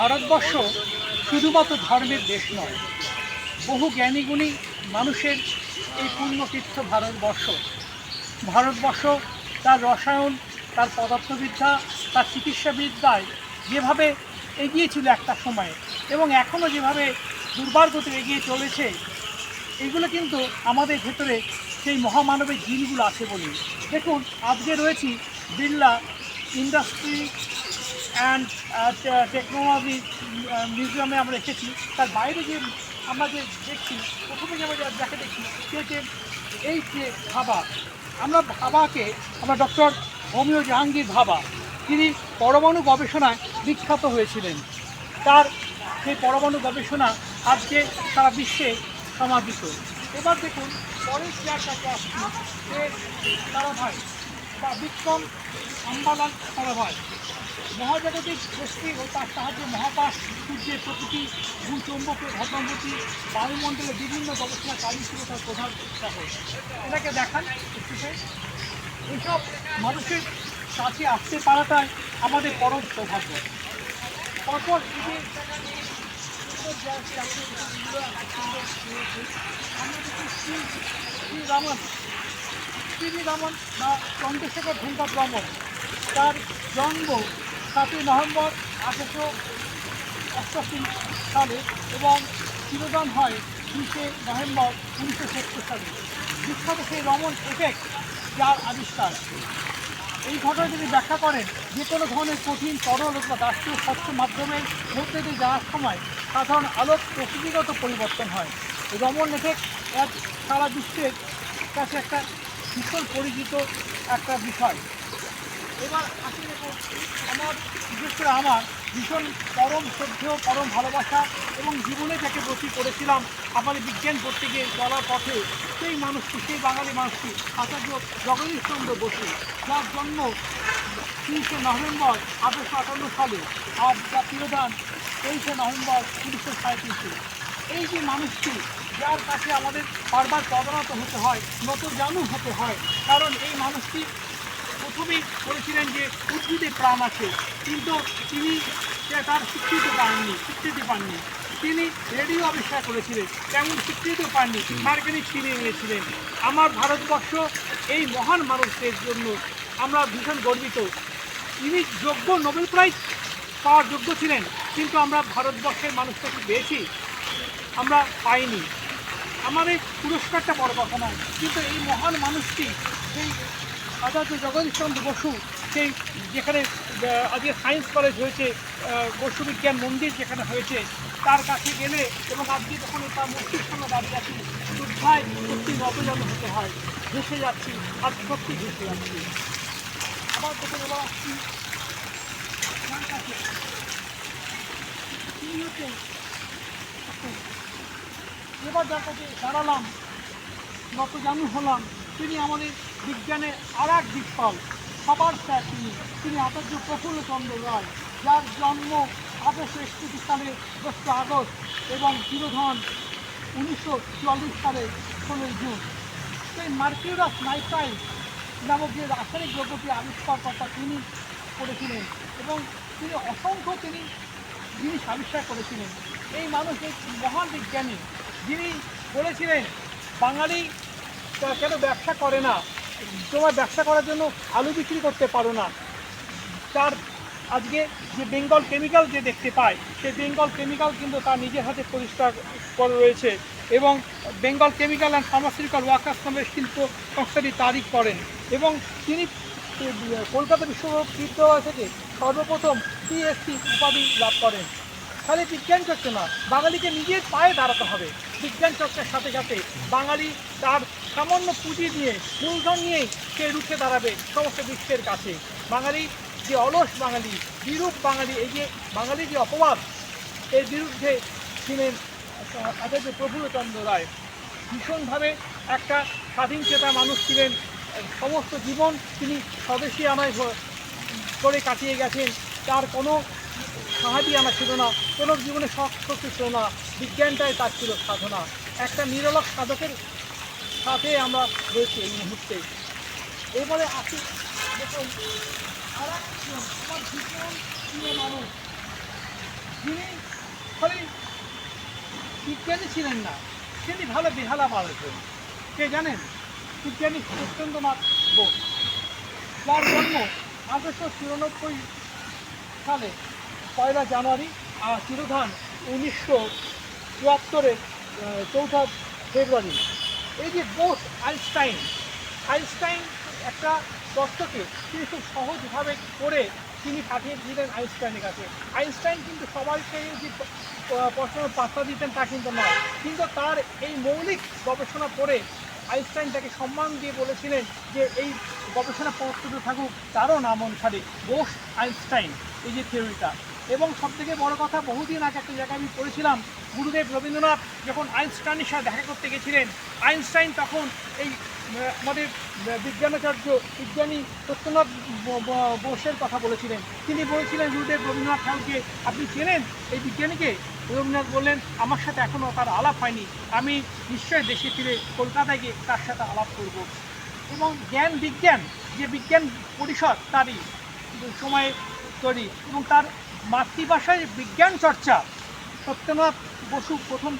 ভারতবর্ষ শুধুমাত্র ধর্মের দেশ নয়, বহু জ্ঞানীগুণী মানুষের এই পূর্ণতীর্থ ভারতবর্ষ। ভারতবর্ষ তার রসায়ন, তার পদার্থবিদ্যা, তার চিকিৎসাবিদ্যায় যেভাবে এগিয়েছিল একটা সময়ে এবং এখনও যেভাবে দুর্বার এগিয়ে চলেছে, এগুলো কিন্তু আমাদের ভেতরে সেই মহামানবের জিনগুলো আছে বলি দেখুন, আজকে রয়েছি বিড়লা ইন্ডাস্ট্রি অ্যান্ড টেকনোলজি মিউজিয়ামে আমরা রেখেছি তার বাইরে যে আমরা যে দেখছি, প্রথমে যে আমরা যাকে দেখছি, সে যে এই যে ভাবা আমরা ভাবাকে আমরা ডক্টর হোমিও জাহাঙ্গীর ভাবা তিনি পরমাণু গবেষণায় বিখ্যাত হয়েছিলেন। তার সেই পরমাণু গবেষণা আজকে সারা বিশ্বে সমাদিত। এবার দেখুন, পরের চেয়ারটাকে আসছি সে তারাভাই, বা বিক্রম আম্বালাল তারাভাই। মহাজাগতিক দৃষ্টি ও তার সাহায্যে মহাকাশ, সূর্যের প্রকৃতি, ভূচম্বকের ঘটনাবতী বায়ুমণ্ডলে বিভিন্ন গবেষণা ছিল তার প্রধান শহর এটাকে দেখান এইসব মানুষের কাছে আসতে পারাটাই আমাদের পরম সৌভাগ্য। তারপর এই যে রামন শ্রী রামন বা চন্দ্রশেখর ভূঙ্কট রমন তার জন্ম সাতই নভেম্বর আঠেরোশো অষ্টাশি সালে এবং চিরদান হয় বিশে নভেম্বর উনিশশো সত্তর সালে। বিখ্যাত সেই রমন এফেক্ট যার আবিষ্কার। এই ঘটনা যদি ব্যাখ্যা করেন, যে কোনো ধরনের কঠিন, তরল বা রাষ্ট্রীয় স্বচ্ছ মাধ্যমের মধ্যে দিয়ে যাওয়ার সময় সাধারণ আলোক প্রকৃতিগত পরিবর্তন হয়। রমন এফেক্ট এক সারা বিশ্বের কাছে একটা ভীষণ পরিচিত একটা বিষয়। এবার আসি দেখুন আমার, বিশেষ করে আমার ভীষণ পরম শ্রদ্ধেয়, পরম ভালোবাসা এবং জীবনে যাকে ব্রতী করেছিলাম আমাদের বিজ্ঞান পড়তে গিয়ে চলার পথে সেই মানুষটি, সেই বাঙালি মানুষটি, আচার্য জগদীশ চন্দ্র বসু, যার জন্ম তিরিশে নভেম্বর আঠারোশো আটান্ন সালে, আর যার তিরোধান তেইশে নভেম্বর উনিশশো সাঁত্রিশে এই যে মানুষটি, যার কাছে আমাদের বারবার প্রধানত হতে হয় নতুন জানু হতে হয়, কারণ এই মানুষটি প্রথমেই বলেছিলেন যে উদ্ভিদে প্রাণ আছে, কিন্তু তিনি তার স্বীকৃতি পাননি স্বীকৃতি পাননি। তিনি রেডিও আবিষ্কার করেছিলেন, তেমন স্বীকৃতি পাননি মার্কেনিক ছিনিয়ে নিয়েছিলেন আমার ভারতবর্ষ এই মহান মানুষদের জন্য আমরা ভীষণ গর্বিত। তিনি যোগ্য নোবেল প্রাইজ পাওয়ার যোগ্য ছিলেন, কিন্তু আমরা ভারতবর্ষের মানুষটাকে পেয়েছি আমরা পাইনি। আমার এই পুরস্কারটা বড় কথা নয়, কিন্তু এই মহান মানুষটি, সেই আচার্য জগদীশচন্দ্র বসু সেই যেখানে আজকে সায়েন্স কলেজ হয়েছে বসু বিজ্ঞান মন্দির যেখানে হয়েছে, তার কাছে গেলে এবং আজকে যখন তার মূর্তির সামনে দাঁড়িয়ে আছি শ্রদ্ধায় সত্যি নবজন হতে হয়, ভেসে যাচ্ছি, আর সত্যি ভেসে যাচ্ছি আবার দেখুন এবার আসছি। তিনি এবার যার কাছে দাঁড়ালাম নত জানু হলাম, তিনি আমাদের বিজ্ঞানের আর এক দিকপাল, সবার স্যার তিনি। তিনি আচার্য প্রফুল্লচন্দ্র রায়, যার জন্ম আঠারোশো একষট্টি সালে দোসরা আগস্ট এবং তিরোধন উনিশশো চুয়াল্লিশ সালে ষোলোই জুন। সেই মার্কিউরাস নাইট্রাইট নামক যে রাসায়নিক দ্রব্যটি আবিষ্কারকর্তা তিনি করেছিলেন এবং তিনি অসংখ্য তিনি জিনিস আবিষ্কার করেছিলেন। এই মানুষ এই মহান বিজ্ঞানী যিনি বলেছিলেন, বাঙালি কেন ব্যবসা করে না? তোমার ব্যবসা করার জন্য আলু বিক্রি করতে পারো না। তার আজকে যে বেঙ্গল কেমিক্যাল যে দেখতে পায় সেই বেঙ্গল কেমিক্যাল কিন্তু তার নিজের হাতে পরিষ্কার করে রয়েছে এবং Bengal chemical and pharmaceutical workers নামের শিল্প সংস্থাটি তারিখ করেন এবং তিনি কলকাতা বিশ্ববিদ্যালয় থেকে সর্বপ্রথম পিএসসি উপাধি লাভ করেন। তাহলে বিজ্ঞান চর্চা না, বাঙালিকে নিজের পায়ে দাঁড়াতে হবে। বিজ্ঞান চর্চার সাথে সাথে বাঙালি তার সামান্য পুঁজি দিয়ে মূলধন নিয়েই সে রুখে দাঁড়াবে সমস্ত বিশ্বের কাছে। বাঙালি যে অলস বাঙালি, বিরূপ বাঙালি, এই যে বাঙালি যে অপবাদ, এর বিরুদ্ধে ছিলেন আচার্য প্রফুল্লচন্দ্র রায়। ভীষণভাবে একটা স্বাধীন চেতা মানুষ ছিলেন। সমস্ত জীবন তিনি স্বদেশী আমায় করে কাটিয়ে গেছেন। তার কোনো সাহায্য আনা ছিল না, কোনো জীবনে শখ শক্তি ছিল না, বিজ্ঞানটাই তার ছিল সাধনা। একটা নিরলক সাধকের সাথে আমরা রয়েছি এই মুহূর্তে। এরপরে আসি, দেখুন আর একজন আমার ভীষণ প্রিয় মানুষ। যিনি খালি বিজ্ঞানী ছিলেন না, তিনি ভালো বেহালা বাড়াতেন কে জানেন? বিজ্ঞানী সত্যেন্দ্রনাথ বোস। যার জন্ম আঠারোশো চুরানব্বই সালে, পয়লা জানুয়ারি আর তিরোধান উনিশশো চুয়াত্তরের চৌঠা ফেব্রুয়ারি। এই যে বোস আইনস্টাইন আইনস্টাইন একটা তত্ত্বকে তিনি খুব সহজভাবে করে তিনি পাঠিয়ে দিলেন আইনস্টাইনের কাছে। আইনস্টাইন কিন্তু সবাইকে যে প্রশ্নের পাত্তা দিতেন তা কিন্তু নয়। কিন্তু তার এই মৌলিক গবেষণা করে আইনস্টাইন তাকে সম্মান দিয়ে বলেছিলেন যে এই গবেষণা পত্রটা থাকুক তারও নাম অনুসারে বোস আইনস্টাইন। এই যে থিওরিটা এবং সবথেকে বড় কথা, বহুদিন আগে একটা জায়গায় আমি পড়েছিলাম, গুরুদেব রবীন্দ্রনাথ যখন আইনস্টাইনের সাথে দেখা করতে গেছিলেন, আইনস্টাইন তখন এই আমাদের বিজ্ঞানাচার্য বিজ্ঞানী সত্যনাথ বোসের কথা বলেছিলেন। তিনি বলেছিলেন, গুরুদেব রবীন্দ্রনাথ ঠাকুরকে আপনি চেনেন? এই বিজ্ঞানীকে। রবীন্দ্রনাথ বললেন, আমার সাথে এখনও তার আলাপ হয়নি। আমি নিশ্চয়ই দেশে ফিরে কলকাতায় গিয়ে তার সাথে আলাপ করব। এবং জ্ঞান বিজ্ঞান, যে বিজ্ঞান পরিষদ তারই সময়ে তৈরি এবং তার মাতৃভাষায় বিজ্ঞান চর্চা। সত্যনাথ বসু প্রথম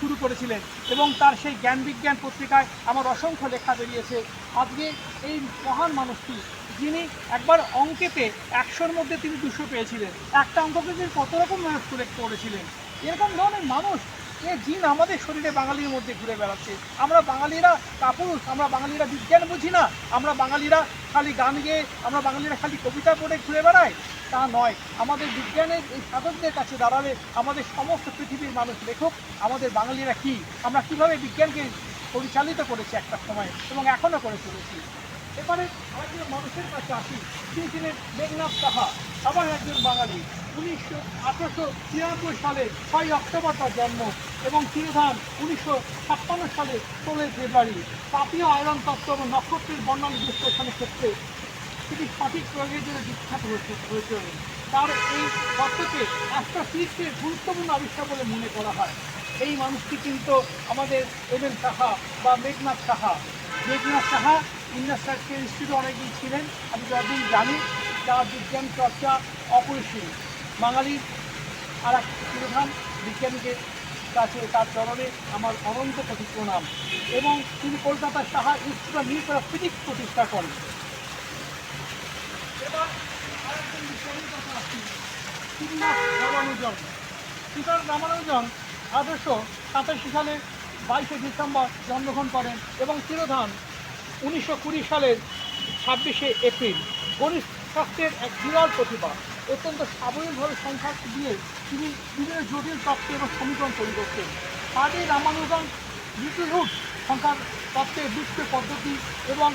শুরু করেছিলেন এবং তার সেই জ্ঞান বিজ্ঞান পত্রিকায় আমার অসংখ্য লেখা বেরিয়েছে। আজকে এই মহান মানুষটি, যিনি একবার অঙ্কেতে একশোর মধ্যে তিনি দুশো পেয়েছিলেন। একটা অঙ্ককে তিনি কত রকম মানুষ করে করেছিলেন? এরকম ধরনের মানুষ এ জিন আমাদের শরীরে বাঙালির মধ্যে ঘুরে বেড়াচ্ছে। আমরা বাঙালিরা কাপুরুষ, আমরা বাঙালিরা বিজ্ঞান বুঝি না। আমরা বাঙালিরা খালি গান গেয়ে, আমরা বাঙালিরা খালি কবিতা পড়ে ঘুরে বেড়াই? তা নয়। আমাদের বিজ্ঞানের এই সাধকদের কাছে দাঁড়ালে আমাদের সমস্ত পৃথিবীর মানুষ লেখক, আমাদের বাঙালিরা কি? আমরা কীভাবে বিজ্ঞানকে পরিচালিত করেছি একটা সময় এবং এখনও করে চলেছি? এবারে আরেকজন মানুষের কাছে আসি। তিনি ছিলেন মেঘনাথ সাহা আবার একজন বাঙালি। উনিশশো আঠারোশো তিরানব্বই সালে ছয় অক্টোবর তার জন্ম এবং তিরোধান উনিশশো ছাপ্পান্ন সালে ষোলোই ফেব্রুয়ারি। তাপীয় আয়রন তত্ত্ব এবং নক্ষত্রের বর্ণনা বিশ্লেষণের ক্ষেত্রে তিনি সঠিক প্রয়োগের জন্য বিখ্যাত হয়েছে, হয়েছিলেন। তার এই তত্ত্বকে অ্যাস্ট্রোফিজিক্সের গুরুত্বপূর্ণ আবিষ্কার বলে মনে করা হয়। এই মানুষটি কিন্তু আমাদের এম এন সাহা বা মেঘনাথ সাহা। মেঘনাথ সাহা ইন্ডাস্ট্রিয়াল ইনস্টিটিউটে অনেকদিন ছিলেন, আমি যতদিন জানি তার বিজ্ঞান চর্চা অপরিসীম। বাঙালির আর এক প্রধান বিজ্ঞানীকে কাছে তার চরণে আমার অনন্ত কোটি প্রণাম এবং তিনি কলকাতার Saha institute of nuclear physics প্রতিষ্ঠা করেন। রামানুজন। শ্রীনাথ রামানুজন আঠারোশো সাতাশি সালে বাইশে ডিসেম্বর জন্মগ্রহণ করেন এবং তিরোধান উনিশশো কুড়ি সালের ছাব্বিশে এপ্রিল গণিত শাস্ত্রের এক বিরল প্রতিভা। অত্যন্ত সাবলীলভাবে সংখ্যা দিয়ে তিনি বিভিন্ন জটিল তত্ত্ব এবং সমীকরণ তৈরি করতেন আগে রামানুজন লিটলহুড সংখ্যার তত্ত্বের বৃত্ত পদ্ধতি এবং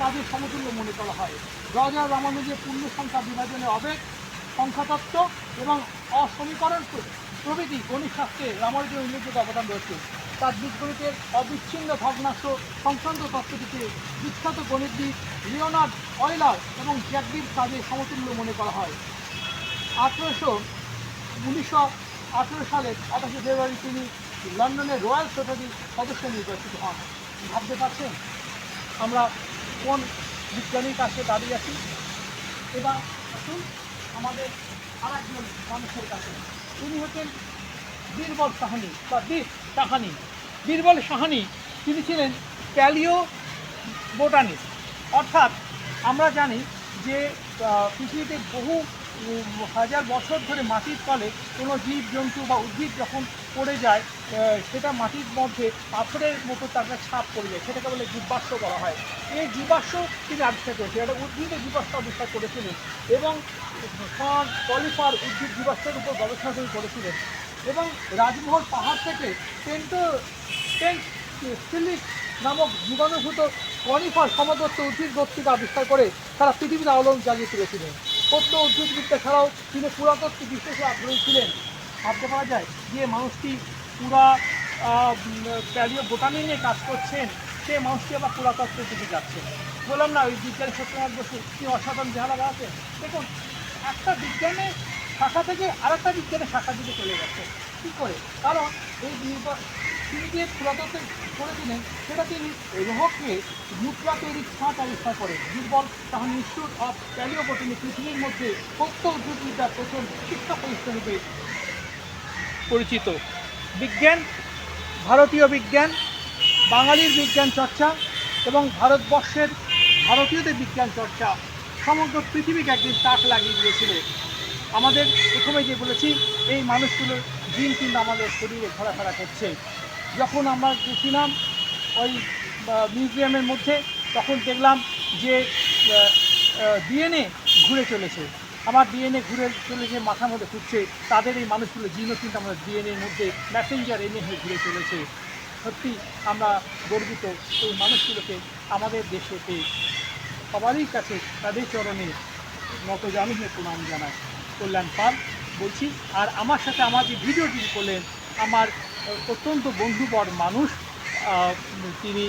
কাজের সমতুল্য মনে করা হয়। রাজা রামানুজের পূর্ণ সংখ্যা বিভাজনের অবেগ, সংখ্যাতত্ত্ব এবং অসমীকরণ প্রভৃতি গণিত শাস্ত্রে রামানুজের উল্লেখযোগ্য অবদান রয়েছে। তার বীজগণিতের অবিচ্ছিন্ন ভগ্নাংশ সংক্রান্ত তত্ত্বটিকে বিখ্যাত গণিতবিদ লিওনার্ড অয়লার এবং জ্যাকবির কাজে সমতুল্য মনে করা হয়। আঠেরোশো উনিশশো আঠেরো সালের আঠাশে ফেব্রুয়ারি তিনি লন্ডনের রয়্যাল সোসাইটির সদস্য নির্বাচিত হন। ভাবতে পারছেন আমরা কোন বিজ্ঞানীর কাছে দাঁড়িয়ে আছি? এবার আসুন আমাদের আর একজন মানুষের কাছে। তিনি হচ্ছেন বীরবল সাহানি বা বীর সাহানি বীরবল সাহানি, তিনি ছিলেন ক্যালিও বোটানিস্ট। অর্থাৎ আমরা জানি যে পৃথিবীতে বহু হাজার বছর ধরে মাটির তলে কোনো জীব, জন্তু বা উদ্ভিদ যখন পড়ে যায় সেটা মাটির মধ্যে পাথরের মতো তাদের ছাপ পড়ে যায়, সেটাকে বলে জীবাশ্ম বলা হয়। এই জীবাশ্ম তিনি আবিষ্কার করেছিলেন একটা উদ্ভিদের জীবাশ্ম আবিষ্কার করেছিলেন এবং পলিফার উদ্ভিদ জীবাশ্মের উপর গবেষণা তিনি করেছিলেন। এবং রাজমহল পাহাড় থেকে পেন্ট সিলিক নামক জীবাণুভূত কনিফার সমাদত্ত উদ্ভিদ বস্তুকে আবিষ্কার করে তারা পৃথিবীর আলোড়ন জ্বালিয়ে তুলেছিলেন। সত্য উদ্ভিদবিদ্যা ছাড়াও তিনি পুরাতত্ত্ব বিশেষে আগ্রহী ছিলেন। ভাবতে পারা যায় যে মানুষটি পুরা প্যালিও বোটানি নিয়ে কাজ করছেন, সে মানুষটি আবার পুরাতত্ত্বের দিকে যাচ্ছেন বললাম না, ওই বিজ্ঞানী সত্যনাথ বসু তিনি অসাধারণ জাহালা আছেন দেখুন, একটা বিজ্ঞানের শাখা থেকে আরেকটা বিজ্ঞানের শাখা দিকে চলে যাচ্ছে কী করে? কারণ এই তিনি যে পুরাতত্ত্ব করে দিলেন সেটা তিনি রোহককে মুদ্রা তৈরির ছাঁচ আবিষ্কার করেন দুর্বল তাহার ইনস্টিটিউট অফ প্যালিওবটনি পৃথিবীর মধ্যে সত্য উদ্ভিদবিদ্যার প্রথম শিক্ষা প্রতিষ্ঠান রূপে পরিচিত। বিজ্ঞান, ভারতীয় বিজ্ঞান, বাঙালির বিজ্ঞান চর্চা এবং ভারতবর্ষের ভারতীয়দের বিজ্ঞান চর্চা সমগ্র পৃথিবীকে একদিন তাক লাগিয়ে দিয়েছিল। আমাদের প্রথমে যে বলেছি, এই মানুষগুলোর জিন কিন্তু আমাদের শরীরে ঘোরাফেরা করছে। যখন আমরা গেছিলাম ওই মিউজিয়ামের মধ্যে, তখন দেখলাম যে ডিএনএ ঘুরে চলেছে। আমার ডিএনএ ঘুরে চলেছে, মাথার মধ্যে ঘুরছে। তাদের এই মানুষগুলো জিনও কিন্তু আমাদের ডিএনএর মধ্যে ম্যাসেঞ্জার এনে হয়ে ঘুরে চলেছে। সত্যি আমরা গর্বিত এই মানুষগুলোকে আমাদের দেশে পেয়ে। সবারই কাছে তাদের চরণে জানি হয়ে প্রণাম জানাই। কল্যাণ পাল বলছি আর আমার সাথে আমার যে ভিডিওটি করলেন আমার অত্যন্ত বন্ধুবর মানুষ তিনি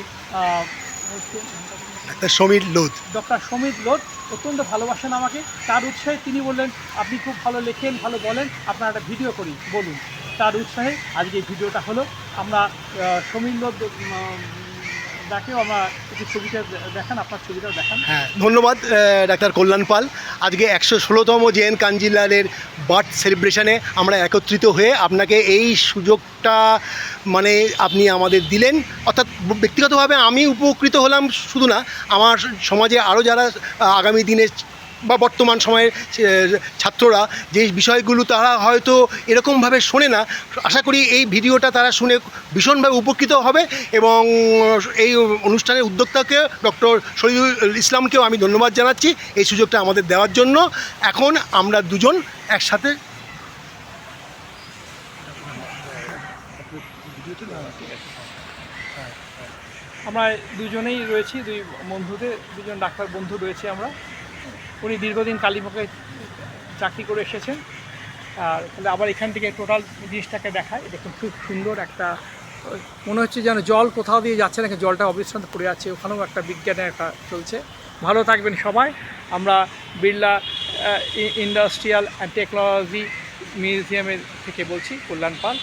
সমীর লোধ। ডক্টর সমিত লোট অত্যন্ত ভালোবাসেন আমাকে। তার উৎসাহে তিনি বললেন আপনি খুব ভালো লেখেন ভালো বলেন আপনার একটা ভিডিও করি বলুন। তার উৎসাহে আজকে এই ভিডিওটা হলো। আমরা সমীর লোট হ্যাঁ ধন্যবাদ ডাক্তার কল্যাণ পাল। আজকে একশো ষোলোতম জেন কাঞ্জিলালের বার্থ সেলিব্রেশনে আমরা একত্রিত হয়ে আপনাকে এই সুযোগটা মানে আপনি আমাদের দিলেন। অর্থাৎ ব্যক্তিগতভাবে আমি উপকৃত হলাম শুধু না, আমার সমাজে আরও যারা আগামী দিনে বা বর্তমান সময়ের ছাত্ররা যে বিষয়গুলো তারা হয়তো এরকমভাবে শোনে না। আশা করি এই ভিডিওটা তারা শুনে ভীষণভাবে উপকৃত হবে এবং এই অনুষ্ঠানের উদ্যোক্তাকে ডক্টর শহীদুল ইসলামকেও আমি ধন্যবাদ জানাচ্ছি এই সুযোগটা আমাদের দেওয়ার জন্য। এখন আমরা দুজন একসাথে আমরা দুজনেই রয়েছি, দুই বন্ধুতে দুজন ডাক্তার বন্ধু রয়েছে আমরা। উনি দীর্ঘদিন কালীপকে চাকরি করে এসেছেন। আর তাহলে আবার এখান থেকে টোটাল জিনিসটাকে দেখায়। দেখুন খুব সুন্দর একটা, মনে হচ্ছে যেন জল কোথাও দিয়ে যাচ্ছে নাকি, জলটা অবিশ্রান্ত পড়ে যাচ্ছে ওখানেও একটা বিজ্ঞানের একটা চলছে। ভালো থাকবেন সবাই। আমরা বিড়লা ইন্ডাস্ট্রিয়াল অ্যান্ড টেকনোলজি মিউজিয়ামের থেকে বলছি, কল্যাণ পাল।